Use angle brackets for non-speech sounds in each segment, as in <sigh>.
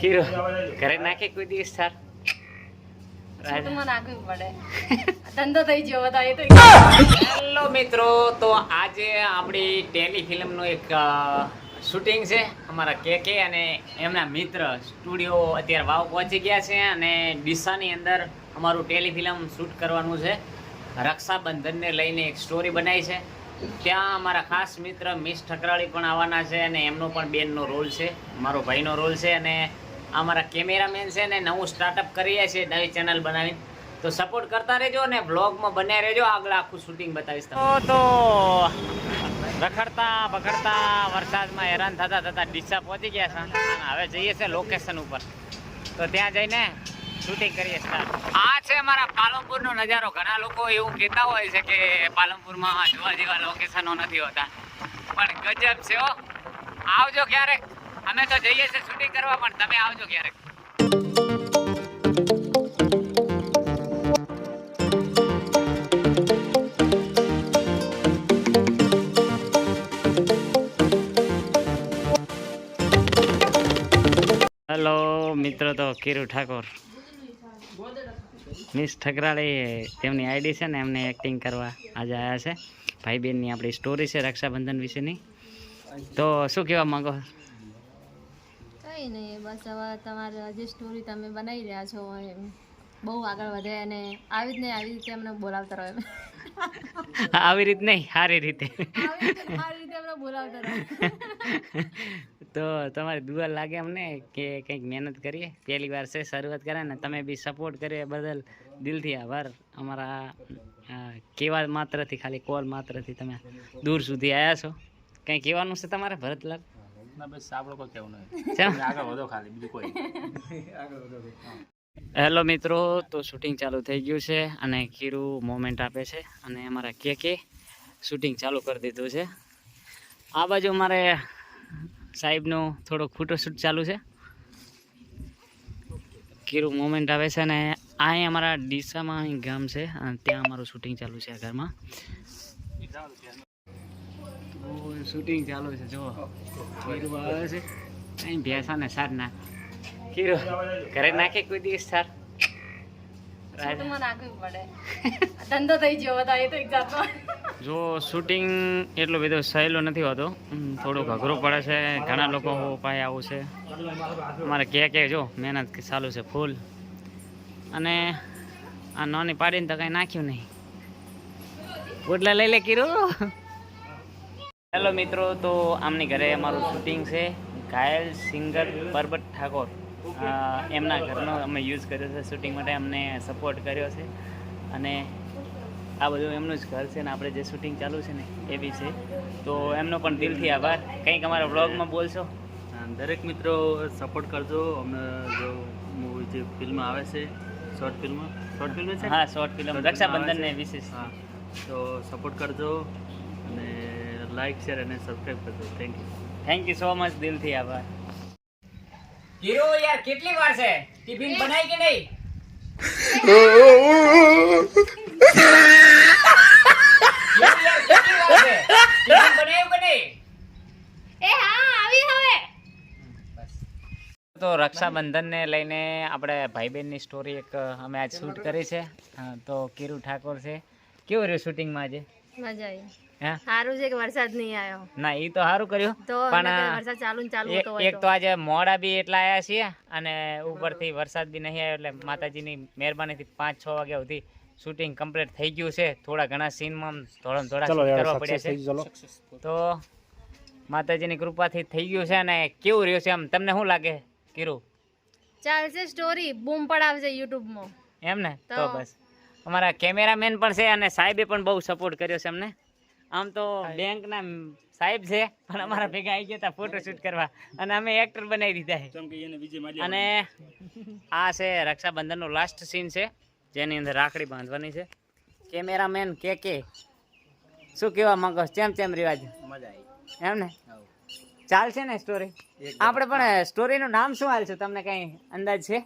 ખીરો. ઘરે નાખે કોઈ દિવસ સર ધંધો થઈ ગયો <laughs> હેલો મિત્રો તો આજે આપણી ટેલી ફિલ્મનું એક શૂટિંગ છે અમારા કે કે અને એમના મિત્ર સ્ટુડિયો અત્યારે વાવ પહોંચી ગયા છે અને ડીસાની અંદર અમારું ટેલી શૂટ કરવાનું છે. રક્ષાબંધનને લઈને એક સ્ટોરી બનાવી છે. ત્યાં અમારા ખાસ મિત્ર મિસ ઠકરાળી પણ આવવાના છે અને એમનો પણ બેનનો રોલ છે મારો ભાઈનો રોલ છે અને અમારા કેમેરામેન છે ને નવું સ્ટાર્ટઅપ કરીએ છીએ નવી ચેનલ બનાવી તો સપોર્ટ કરતા રહેજો અને બ્લોગમાં બન્યા રહેજો. આગળ આખું શૂટિંગ બતાવીશ તો તો રખડતા પકડતા વરસાદમાં હેરાન થતા થતા ડીસા પહોંચી ગયા છે. હવે જઈએ છે લોકેશન ઉપર. તો ત્યાં જઈને શૂટિંગ કરીએ સ્ટાર્ટ આ છે અમારા પાલનપુરનો નજારો. ઘણા લોકો એવું કહેતા હોય છે કે પાલનપુરમાં જોવા જેવા લોકેશનો નથી હોતા. પણ ગજબ છે હો. આવજો ક્યારેક. અમે તો જઈએ છીએ શૂટિંગ કરવા, પણ તમે આવજો ક્યારેક. હેલો મિત્રો તો કિરુ ઠાકોર મિસ ઠકરાળી તેમની આઈડી છે ને, એમને એક્ટિંગ કરવા આજે આવ્યા છે. ભાઈ બહેનની આપણી સ્ટોરી છે રક્ષાબંધન વિશેની. તો શું કહેવા માંગો? કઈ નહીં બસ હવે તમારે જે સ્ટોરી તમે બનાવી રહ્યા છો એમ. બહુ આગળ વધે અને આવી જ નહીં આવી રીતે અમને બોલાવતા રહો એમ. આવી રીત નહીં સારી રીતે. સારી રીતે અમને બોલાવતા રહો. તો તમારી દુઆ લાગે અમને કે કંઈક મહેનત કરીએ? પહેલી વાર છે શરૂઆત કરે ને તમે બી સપોર્ટ કરીએ એ બદલ દિલથી આભાર. અમારા કેવા માત્રથી ખાલી કોલ માત્રથી તમે દૂર સુધી આવ્યા છો. કંઈ કહેવાનું છે તમારે ભરતલાલ? ના બસ આપણો કોઈ કહેવું નહીં આગળ વધો ખાલી બીજું કોઈ <laughs> હેલો મિત્રો તો શૂટિંગ ચાલુ થઈ ગયું છે અને ખીરું મોમેન્ટ આપે છે અને અમારા કે કે શૂટિંગ ચાલુ કરી દીધું છે. આ બાજુ મારે સાહેબનું થોડો ખોટો શૂટ ચાલુ છે. કીરું મોમેન્ટ આવે છે અને અહીં અમારા ડીસામાં અહીં ગામ છે અને ત્યાં અમારું શૂટિંગ ચાલુ છે આ ઘરમાં. શૂટિંગ ચાલુ છે જો ખીરું આવે છે. અહીં ભેંસાને સાર ના ખીરું ઘરે નાખે કોઈ દિવસ સાર? પડે. ધંધો થઈ ગયો એ તો એક જાતનો. જો શૂટિંગ એટલો બધો સહેલો નથી હોતો. થોડો થોડુંક અઘરું પડે છે. ઘણા લોકો પાસે આવું છે. અમારે કે કે જો મહેનત ચાલુ છે ફૂલ. અને આ નાની પાડીને તો કાંઈ નાખ્યું નહીં. પોટલા લઈ લે કીરું. હેલો મિત્રો તો આમની ઘરે અમારું શૂટિંગ છે. ઘાયલ સિંગર પરબત ઠાકોર. એમના ઘરનો અમે યુઝ કર્યો છે શૂટિંગ માટે અમને સપોર્ટ કર્યો છે. અને આ બધું એમનું જ ઘર છે ને આપણે જે શૂટિંગ ચાલુ છે ને એ બી છે. તો એમનો પણ દિલથી આભાર. કંઈક અમારા વ્લોગમાં બોલશો? દરેક મિત્રો સપોર્ટ કરજો. અમને જો મૂવી જે ફિલ્મ આવે છે શોર્ટ ફિલ્મ શોર્ટ ફિલ્મ છે? હા શોર્ટ ફિલ્મ રક્ષાબંધનને વિશેષ. હા તો સપોર્ટ કરજો. અને લાઈક શેર અને સબસ્ક્રાઈબ કરજો. Thank you thank you so much દિલથી આભાર. હીરો યાર કેટલી વાર છે? ટિફિન બનાવી કે નહીં? હીરો યાર, કેટલી વાર છે? ટિફિન બનાવ્યું કે નહીં? એ હા આવી હવે. તો રક્ષાબંધનને લઈને આપણે ભાઈ બહેનની સ્ટોરી એક અમે આજ શૂટ કરી છે. તો કિરુ ઠાકોર છે. કેવું રહ્યું શૂટિંગમાં આજે? મજા આવી. હે? સારું છે કે વરસાદ નહીં આવ્યો? ના એ તો સારું કર્યું. પણ વરસાદ ચાલુ ચાલુ હતો એક તો. આજે મોડા બી એટલા આવ્યા છીએ અને ઉપરથી વરસાદ બી નહીં આવ્યો એટલે માતાજીની મહેરબાનીથી પાંચ છ વાગ્યા સુધી શૂટિંગ કમ્પ્લીટ થઈ ગયું છે. થોડા ઘણા સીનમાં થોડા થોડા કરવા પડ્યા છે. તો માતાજીની કૃપાથી થઈ ગયું છે અને કેવું રહ્યું છે આમ? તમને શું લાગે કીરું? ચાલશે સ્ટોરી બૂમ પડાવશે યુટ્યુબમાં એમ ને? તો- બસ. અમારા કેમેરામેન પણ છે અને સાહેબે પણ બહુ સપોર્ટ કર્યો છે અમને. આમ તો બેંકના સાહેબ છે પણ અમારા ભેગા આવી ગયા હતા ફોટોશૂટ કરવા. અને અમે એક્ટર બનાવી દીધા છે. અને આ છે રક્ષાબંધનનો લાસ્ટ સીન છે જેની અંદર રાખડી બાંધવાની છે. કેમેરામેન કે કે શું કહેવા માંગો? ચેમ ચેમ રિવાજ? મજા આવી. એમ ને? ચાલશે ને સ્ટોરી આપણે પણ સ્ટોરીનું નામ શું હાલ છે? તમને કઈ અંદાજ છે?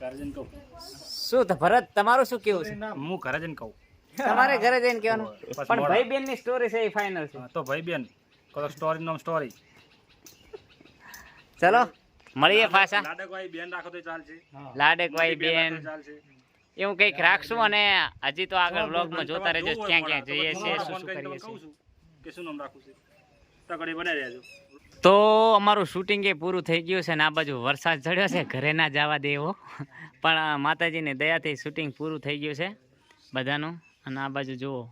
જઈને કહું. શું તો ભરત તમારું શું કેવું છે? હું ઘરે જઈને કહું. તમારે ઘરે જઈને કહેવાનું. પણ ભાઈ બેનની સ્ટોરી છે એ ફાઇનલ છે. તો ભાઈ બેન કહો સ્ટોરી નામ સ્ટોરી ચલો મળીએ પાછા. લાડકવાઈ બેન રાખો તો ચાલશે. લાડકવાઈ બેન રાખો એવું કંઈક રાખશું અને હજી તો આગળ વ્લોગમાં જોતા રહેજો ક્યાં ક્યાં જઈએ છીએ શું શું કરીએ છીએ. કે શું નામ રાખવું છે? તકડી બનાવી રહેજો તો અમારું શૂટિંગ એ પૂરું થઈ ગયું છે ને આ બાજુ વરસાદ ચડ્યો છે, ઘરે ના જવા દેવો. પણ માતાજીની દયાથી શૂટિંગ પૂરું થઈ ગયું છે બધાનું. અને આ બાજુ જુઓ.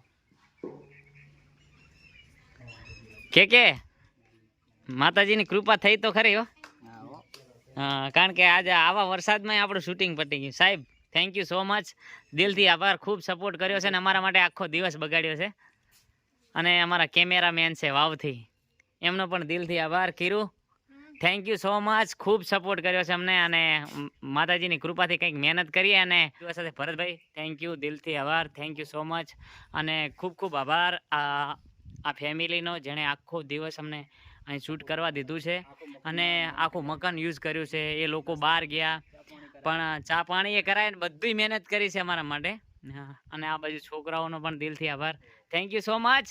કે કે? માતાજીની કૃપા થઈ તો ખરી હો. કારણ કે આજે આવા વરસાદમાં આપણું શૂટિંગ પતી ગયું. સાહેબ થેન્ક યુ સો મચ દિલથી આભાર, ખૂબ સપોર્ટ કર્યો છે ને અમારા માટે આખો દિવસ બગાડ્યો છે. અને અમારા કેમેરામેન છે વાવથી. એમનો પણ દિલથી આભાર, Kiru. Thank you so much ખૂબ સપોર્ટ કર્યો છે અમને અને માતાજીની કૃપાથી કંઈક મહેનત કરીએ અને સાથે ભરતભાઈ થેન્ક યુ દિલથી આભાર થેન્ક યુ સો મચ અને ખૂબ ખૂબ આભાર આ આ ફેમિલીનો જેણે આખો દિવસ અમને અહીં શૂટ કરવા દીધું છે. અને આખું મકાન યુઝ કર્યું છે. એ લોકો બહાર ગયા. પણ ચા પાણી એ કરાય ને બધી મહેનત કરી છે અમારા માટે. અને આ બાજુ છોકરાઓનો પણ દિલથી આભાર. થેન્ક યુ સો મચ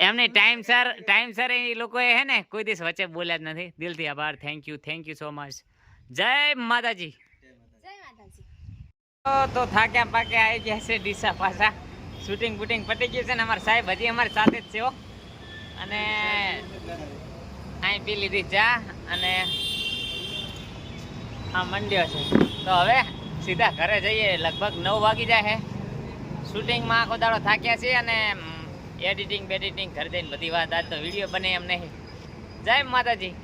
એમને ટાઈમસર ટાઈમસર એ લોકોએ હે ને કોઈ દિવસ વચ્ચે બોલ્યા જ નથી. દિલથી આભાર thank you thank you so much જય માતાજી. તો તો થાક્યા પાક્યા આવી ગયા છે ડીસા પાછા શૂટિંગ બૂટિંગ પતી ગયું છે ને અમારા સાહેબ હજી અમારી સાથે જ છે અને અહીં પી લીધી ચા અને આ મંડ્યો છે. તો હવે સીધા ઘરે જઈએ લગભગ નવ વાગી જાય છે શૂટિંગમાં આખો દાડો થાક્યા છીએ અને એડિટિંગ બેડિટિંગ ઘર જઈને બધી વાત આજ તો વીડિયો બને એમ નહીં. જય માતાજી.